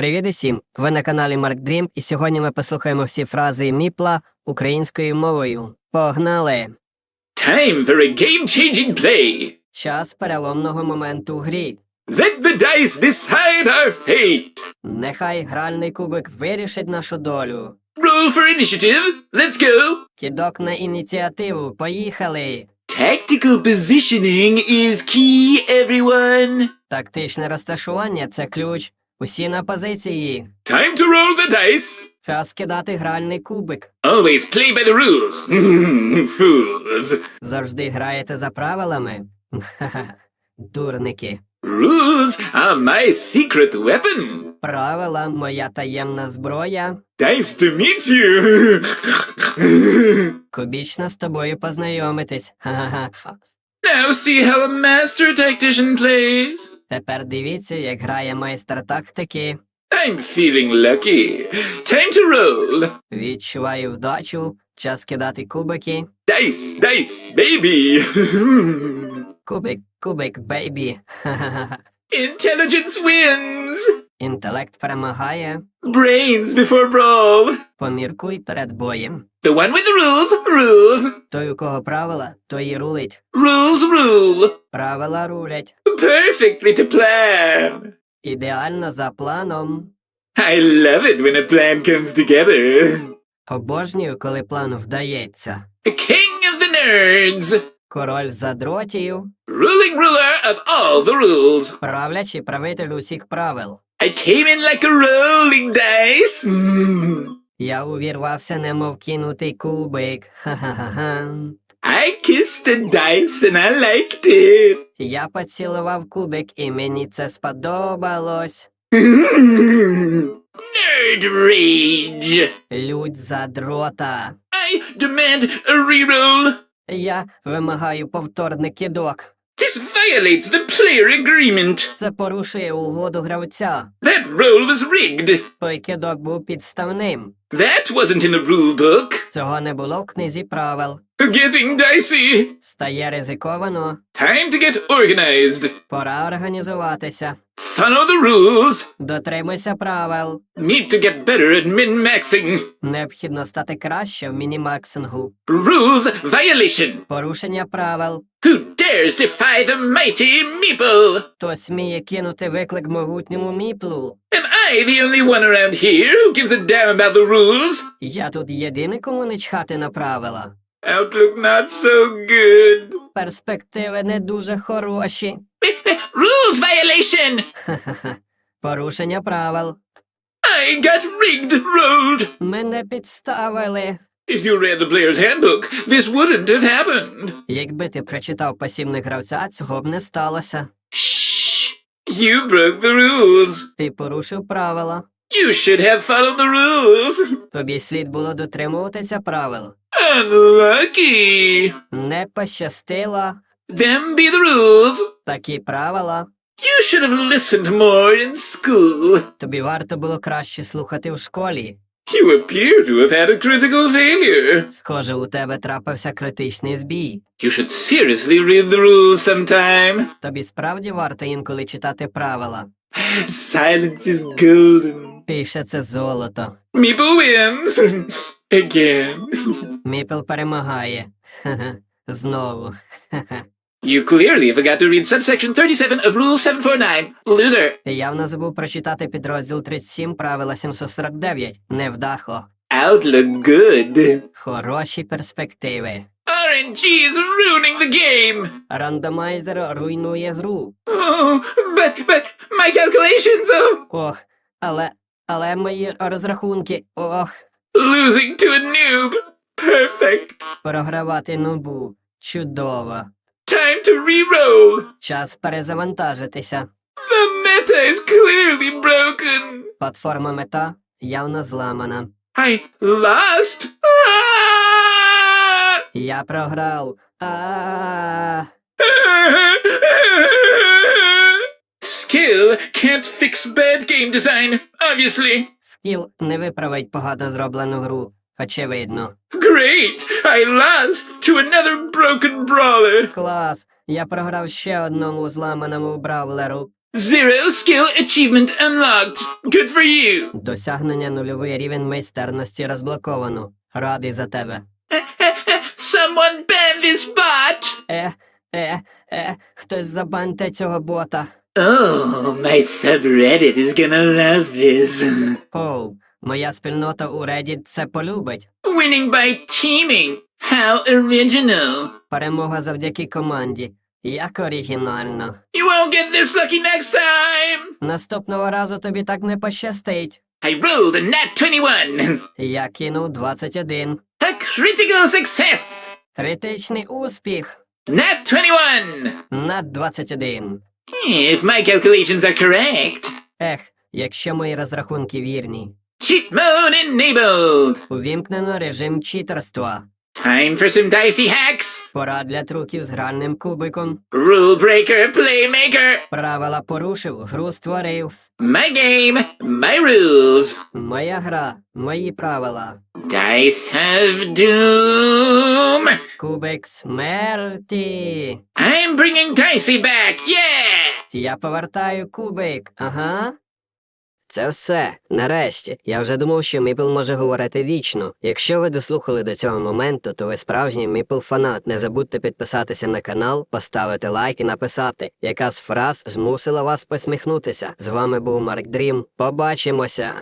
Привіт усім! Ви на каналі Марк Дрім, і сьогодні ми послухаємо всі фрази Міпла українською мовою. Погнали! Time for a game-changing play. Час переломного моменту в грі. Let the dice decide our fate. Нехай гральний кубик вирішить нашу долю. Roll for initiative. Let's go. Кідок на ініціативу. Поїхали! Tactical positioning is key, everyone. Тактичне розташування це ключ. Усі на позиції. Time to roll the dice. Час кидати гральний кубик. Always play by the rules. Fools. Завжди граєте за правилами. Дурники. Rules are my secret weapon. Правила моя таємна зброя. Nice to meet you. Кубічно з тобою познайомитись. Ха-ха-ха. Now see how a master tactician plays. Тепер дивіться, як грає майстер тактики. I'm feeling lucky. Time to roll. Відчуваю вдачу. Час кидати кубики. Dice, dice, baby. Кубик, кубик, бейбі. Ха-ха-ха. Intelligence wins. Інтелект перемагає. Brains before brawl. Поміркуй перед боєм. The one with the rules, rules. Той, у кого правила, той і рулить. Rules rule. Правила рулять. Perfectly to plan. Ідеально за планом. I love it when a plan comes together. Обожнюю, коли план вдається. The king of the nerds. Король задротів, Ruling ruler of all the rules. правлячий правитель усіх правил. I came in like a rolling dice. Mm. Я увірвався, немов кинутий кубик. Ха-ха-ха. I kissed the dice and I liked it. Я поцілував кубик, і мені це сподобалось. Nerd rage. Людь задрота. I demand a reroll. Я вимагаю повторний кидок. This violates the player agreement. Це порушує угоду гравця. That roll was rigged. Той кидок був підставним. That wasn't in the rule book. Цього не було в книзі правил. Getting dicey. Стає ризиковано. Time to get organized. Пора організуватися. Follow the rules. Дотримуйся правил. Need to get better at min-maxing. Необхідно стати краще в мінімаксингу. Rules violation. Порушення правил. Who dares defy the mighty meeple? Хто сміє кинути виклик могутньому міплу? Am I the only one around here who gives a damn about the rules? Я тут єдиний, кому не чхати на правила. Outlook not so good. Перспективи не дуже хороші. Rules violation! Ха-ха-ха. Порушення правил. I got rigged rolled. Мене підставили. If you read the player's handbook, this wouldn't have happened. Якби ти прочитав посібник гравця, цього б не сталося. Shh! You broke the rules. Ти порушив правила. You should have followed the rules. Тобі слід було дотримуватися правил. Unlucky. Не пощастило. Them be the rules. Такі правила. You should have listened more in school. Тобі варто було краще слухати в школі. You appear to have had a critical failure. Схоже, у тебе трапився критичний збій. You should seriously read the rules sometime. Тобі справді варто інколи читати правила. Silence is golden. Пише це золото. Meeple wins. Again. Міпл перемагає. Ха-ха. Знову. Ха-ха. You clearly forgot to read subsection 37 of Rule 749. Loser. Явно забув прочитати підрозділ 37 правила 749. Невдахо. Outlook good. Хороші перспективи. RNG is ruining the game. Рандомайзер руйнує гру. Oh, but, but, my calculations, oh. Ох, але. Але мої розрахунки. Ох, Losing to a noob. Perfect. програвати нубу. Чудово. Time to re-roll. Час перезавантажитися. The meta is clearly broken. Платформа мета явно зламана. I lost. Ah! Я програв. А. Skill can't fix bad game design, obviously. Скіл не виправить погано зроблену гру. Очевидно. Great! I lost to another broken brawler. Клас. Я програв ще одному зламаному бравлеру. Zero skill achievement unlocked. Good for you. Досягнення нульовий рівень майстерності розблоковано. Радий за тебе. Someone ban this bot. Е, е, е, хтось забаньте цього бота. Oh, my subreddit is gonna love this. Оу, моя спільнота у Reddit це полюбить. Winning by teaming. How original. Перемога завдяки команді. Як оригінально. You won't get this lucky next time. Наступного разу тобі так не пощастить. I rolled a nat 21. Я кинув 21. A critical success. Критичний успіх. Nat 21. Над 21. If my calculations are correct. Ех, якщо мої розрахунки вірні. Cheat mode enabled. Увімкнено режим читерства. Time for some dicey hacks. Пора для трюків з гральним кубиком. Rule breaker, playmaker. Правила порушив, гру створив. My game, my rules. Моя гра, мої правила. Dice of doom. Кубик смерті. I'm bringing Dicey back, yeah! Я повертаю кубик. Ага. Це все. Нарешті. Я вже думав, що Міпл може говорити вічно. Якщо ви дослухали до цього моменту, то ви справжній Міпл фанат. Не забудьте підписатися на канал, поставити лайк і написати, яка з фраз змусила вас посміхнутися. З вами був Марк Дрім. Побачимося.